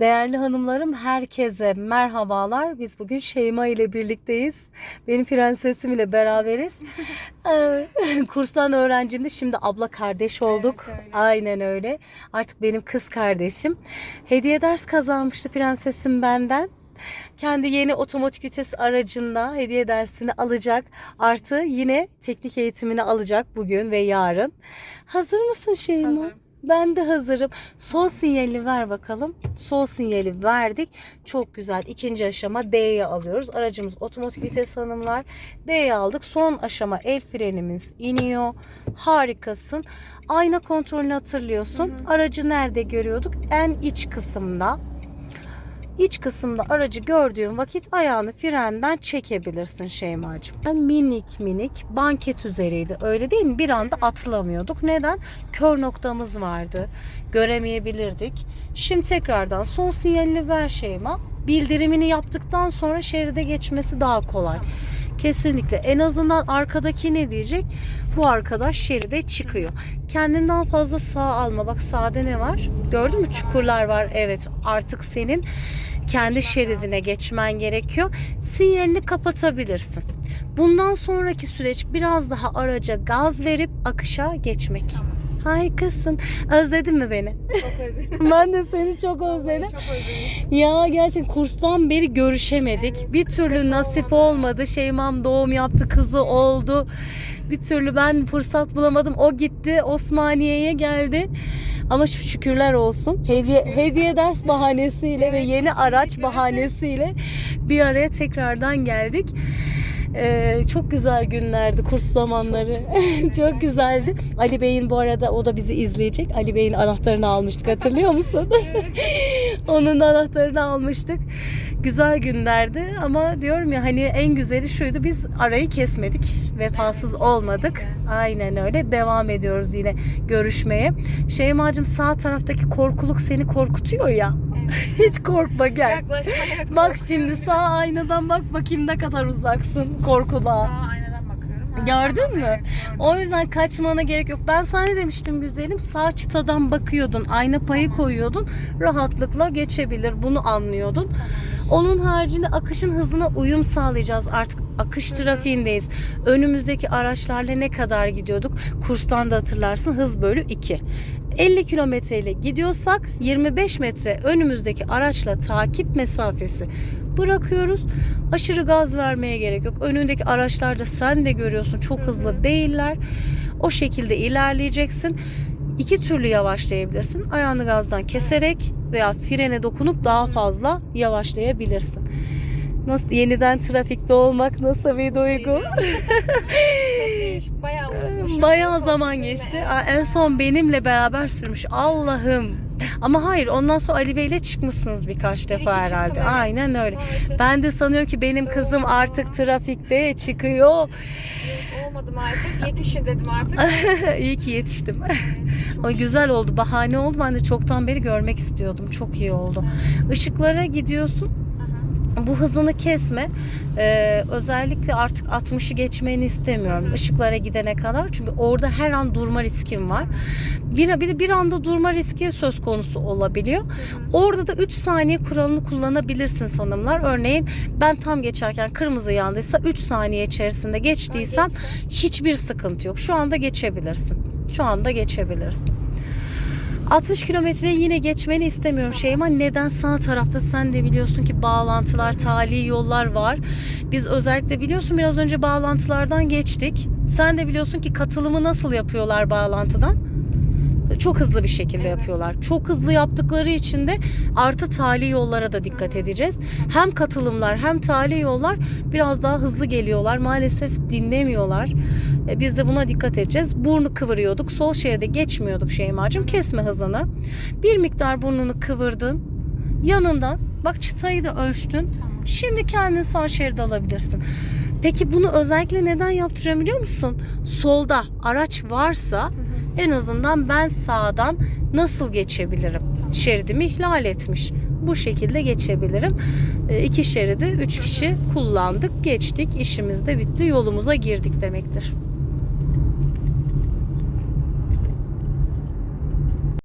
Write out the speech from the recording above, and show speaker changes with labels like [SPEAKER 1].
[SPEAKER 1] Değerli hanımlarım herkese merhabalar. Biz bugün Şeyma ile birlikteyiz. Benim prensesim ile beraberiz. Ee, Kurstan öğrencimdi. Şimdi abla kardeş olduk.
[SPEAKER 2] Evet, öyle.
[SPEAKER 1] Aynen öyle. Artık benim kız kardeşim. Hediye ders kazanmıştı prensesim benden. Kendi yeni otomatik vites aracında hediye dersini alacak. Artı yine teknik eğitimini alacak bugün ve yarın. Hazır mısın Şeyma?
[SPEAKER 2] Hazırım.
[SPEAKER 1] Ben de hazırım. Sol sinyali ver bakalım. Sol sinyali verdik. Çok güzel. İkinci aşama D'ye alıyoruz. Aracımız otomatik vites hanımlar. D'ye aldık. Son aşama el frenimiz iniyor. Harikasın. Ayna kontrolünü hatırlıyorsun. Aracı nerede görüyorduk? En iç kısımda. İç kısımda aracı gördüğün vakit ayağını frenden çekebilirsin Şeymacığım. Minik minik banket üzeriydi. Öyle değil mi? Bir anda atlamıyorduk. Neden? Kör noktamız vardı. Göremeyebilirdik. Şimdi tekrardan son sinyalini ver Şeyma. Bildirimini yaptıktan sonra şeride geçmesi daha kolay. Kesinlikle. En azından arkadaki ne diyecek? Bu arkadaş şeride çıkıyor. Kendinden fazla sağ alma. Bak sağda ne var? Gördün mü? Çukurlar var. Evet. Artık senin kendi şeridine geçmen gerekiyor. Sinyalini kapatabilirsin. Bundan sonraki süreç biraz daha araca gaz verip akışa geçmek. Harikasın. Özledin mi beni?
[SPEAKER 2] Çok özledim.
[SPEAKER 1] ben de seni çok özledim.
[SPEAKER 2] Çok özledim.
[SPEAKER 1] Ya gerçekten kurstan beri görüşemedik.
[SPEAKER 2] Evet,
[SPEAKER 1] bir türlü nasip
[SPEAKER 2] olmadı.
[SPEAKER 1] olmadı. Şeymam doğum yaptı, kızı oldu. Bir türlü ben fırsat bulamadım. O gitti, Osmaniye'ye geldi. Ama şu şükürler olsun. Hediye hediye ders bahanesiyle ve
[SPEAKER 2] Evet,
[SPEAKER 1] yeni araç bahanesiyle bir araya tekrardan geldik. Ee, çok güzel günlerdi kurs zamanları. Çok, güzeldi. Ali Bey'in bu arada o da bizi izleyecek. Ali Bey'in anahtarını almıştık hatırlıyor musun? Onun anahtarını almıştık. Güzel günlerdi ama diyorum ya hani en güzeli şuydu biz arayı kesmedik. Vefasız olmadık. Aynen öyle. Devam ediyoruz yine görüşmeye. Şeymacığım sağ taraftaki korkuluk seni korkutuyor ya. Hiç korkma gel.
[SPEAKER 2] Yaklaşma evet.
[SPEAKER 1] Bak şimdi sağ aynadan bak bakayım ne kadar uzaksın korkuluğa.
[SPEAKER 2] Sağ aynadan bakıyorum. Ha,
[SPEAKER 1] Gördün
[SPEAKER 2] tamam,
[SPEAKER 1] mü?
[SPEAKER 2] evet, gördüm.
[SPEAKER 1] O yüzden kaçmana gerek yok. Ben sana ne demiştim güzelim? Sağ çıtadan bakıyordun, ayna payı koyuyordun. Rahatlıkla geçebilir. Bunu anlıyordun. Onun haricinde akışın hızına uyum sağlayacağız. Artık akış trafiğindeyiz. Önümüzdeki araçlarla ne kadar gidiyorduk? Kurstan da hatırlarsın hız bölü 2. 50 kilometre ile gidiyorsak 25 metre önümüzdeki araçla takip mesafesi bırakıyoruz. Aşırı gaz vermeye gerek yok. Önündeki araçlarda sen de görüyorsun çok hızlı değiller. O şekilde ilerleyeceksin. İki türlü yavaşlayabilirsin. Ayağını gazdan keserek veya frene dokunup daha fazla yavaşlayabilirsin. Nasıl yeniden trafikte olmak nasıl bir duygu?
[SPEAKER 2] Bayağı unutmuşum.
[SPEAKER 1] Bayağı zaman geçti. Aa, En son benimle beraber sürmüş. Allah'ım. Ama hayır ondan sonra Ali Bey'le çıkmışsınız birkaç
[SPEAKER 2] Bir
[SPEAKER 1] defa
[SPEAKER 2] çıktım,
[SPEAKER 1] herhalde.
[SPEAKER 2] evet.
[SPEAKER 1] Aynen öyle.
[SPEAKER 2] İşte
[SPEAKER 1] Ben de sanıyorum ki benim kızım artık trafikte çıkıyor.
[SPEAKER 2] olmadı maalesef. Yetişin dedim artık.
[SPEAKER 1] iyi ki yetiştim. o güzel oldu. Bahane oldu. Ben de çoktan beri görmek istiyordum. Çok iyi oldu. Işıklara gidiyorsun. Bu hızını kesme. Ee, özellikle artık 60'ı geçmeni istemiyorum. Işıklara gidene kadar. Çünkü orada her an durma riskin var. Bir, bir, bir anda durma riski söz konusu olabiliyor. Orada da 3 saniye kuralını kullanabilirsin sanımlar. Örneğin ben tam geçerken kırmızı yandıysa 3 saniye içerisinde geçtiysem
[SPEAKER 2] Geçse.
[SPEAKER 1] hiçbir sıkıntı yok. Şu anda geçebilirsin. Şu anda geçebilirsin. 60 kilometreyi yine geçmeni istemiyorum Şeyma. Neden sağ tarafta sen de biliyorsun ki bağlantılar, tali yollar var. Biz özellikle biliyorsun biraz önce bağlantılardan geçtik. Sen de biliyorsun ki katılımı nasıl yapıyorlar bağlantıdan? Çok hızlı bir şekilde
[SPEAKER 2] Evet.
[SPEAKER 1] yapıyorlar. Çok hızlı yaptıkları için de artı tali yollara da dikkat edeceğiz. Hem katılımlar hem tali yollar biraz daha hızlı geliyorlar. Maalesef dinlemiyorlar. E, Biz de buna dikkat edeceğiz. Burnu kıvırıyorduk. Sol şeride geçmiyorduk Şeyma'cığım. Kesme hızını. Bir miktar burnunu kıvırdın. Yanından bak çıtayı da ölçtün.
[SPEAKER 2] Tamam.
[SPEAKER 1] Şimdi kendini sağ şeride alabilirsin. Peki bunu özellikle neden yaptırıyorum biliyor musun? Solda araç varsa en azından ben sağdan nasıl geçebilirim? Şeridimi ihlal etmiş. Bu şekilde geçebilirim. E, iki şeridi üç kişi kullandık, geçtik, işimiz de bitti, yolumuza girdik demektir.